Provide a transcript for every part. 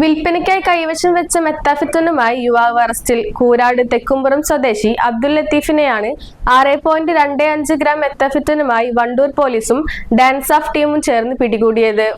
വിൽപ്പനയ്ക്കായി കൈവശം വെച്ച മെത്താഫിത്തനുമായി യുവാവ് അറസ്റ്റിൽ. കൂരാട് തെക്കുംപുറം സ്വദേശി അബ്ദുൽ ലത്തീഫിനെയാണ് ആറ് പോയിന്റ് രണ്ട് അഞ്ച് ഗ്രാം മെത്താഫിത്തനുമായി വണ്ടൂർ പോലീസും ഡാൻസ് ഓഫ് ടീമും ചേർന്ന് പിടികൂടിയത്.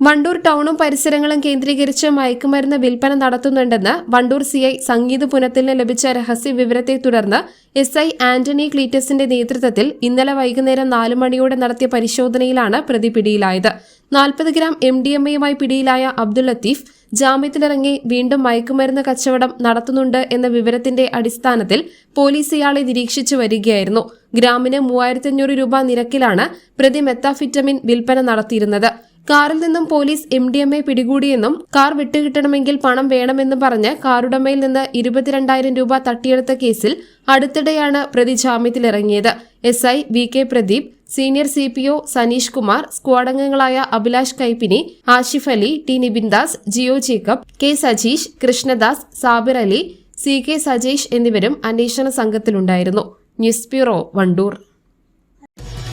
വണ്ടൂർ ടൗണും പരിസരങ്ങളും കേന്ദ്രീകരിച്ച് മയക്കുമരുന്ന് വിൽപ്പന നടത്തുന്നുണ്ടെന്ന് വണ്ടൂർ സി ഐ സംഗീത് പുനത്തിന് ലഭിച്ച രഹസ്യ വിവരത്തെ തുടർന്ന് എസ് ഐ ആന്റണി ക്ലീറ്റസിന്റെ നേതൃത്വത്തിൽ ഇന്നലെ വൈകുന്നേരം നാലു മണിയോടെ നടത്തിയ പരിശോധനയിലാണ് പ്രതി പിടിയിലായത്. നാൽപ്പത് ഗ്രാം എം ഡി എം എയുമായി പിടിയിലായ അബ്ദുൽ ലത്തീഫ് ജാമ്യത്തിലിറങ്ങി വീണ്ടും മയക്കുമരുന്ന് കച്ചവടം നടത്തുന്നുണ്ട് എന്ന വിവരത്തിന്റെ അടിസ്ഥാനത്തിൽ പോലീസ് ഇയാളെ നിരീക്ഷിച്ചു വരികയായിരുന്നു. ഗ്രാമിന് മൂവായിരത്തി രൂപ നിരക്കിലാണ് പ്രതി മെത്താഫിറ്റമിൻ വിൽപ്പന നടത്തിയിരുന്നത്. കാറിൽ നിന്നും police M D M A പിടികൂടിയെന്നും car വിട്ടുകിട്ടണമെങ്കിൽ പണം വേണമെന്നും പറഞ്ഞ് കാറുടമയിൽ നിന്ന് ഇരുപത്തിരണ്ടായിരം രൂപ തട്ടിയെടുത്ത കേസിൽ അടുത്തിടെയാണ് പ്രതി ജാമ്യത്തിലിറങ്ങിയത്. S I V K Pradeep senior C P O Saneesh Kumar squad അംഗങ്ങളായ Abhilash Kaippini Ashif Ali T Nibin Das Jio Jacob K Sajeesh Krishnadas Sabir Ali C K Sajeesh എന്നിവരും അന്വേഷണ സംഘത്തിലുണ്ടായിരുന്നു. News bureau Wandoor.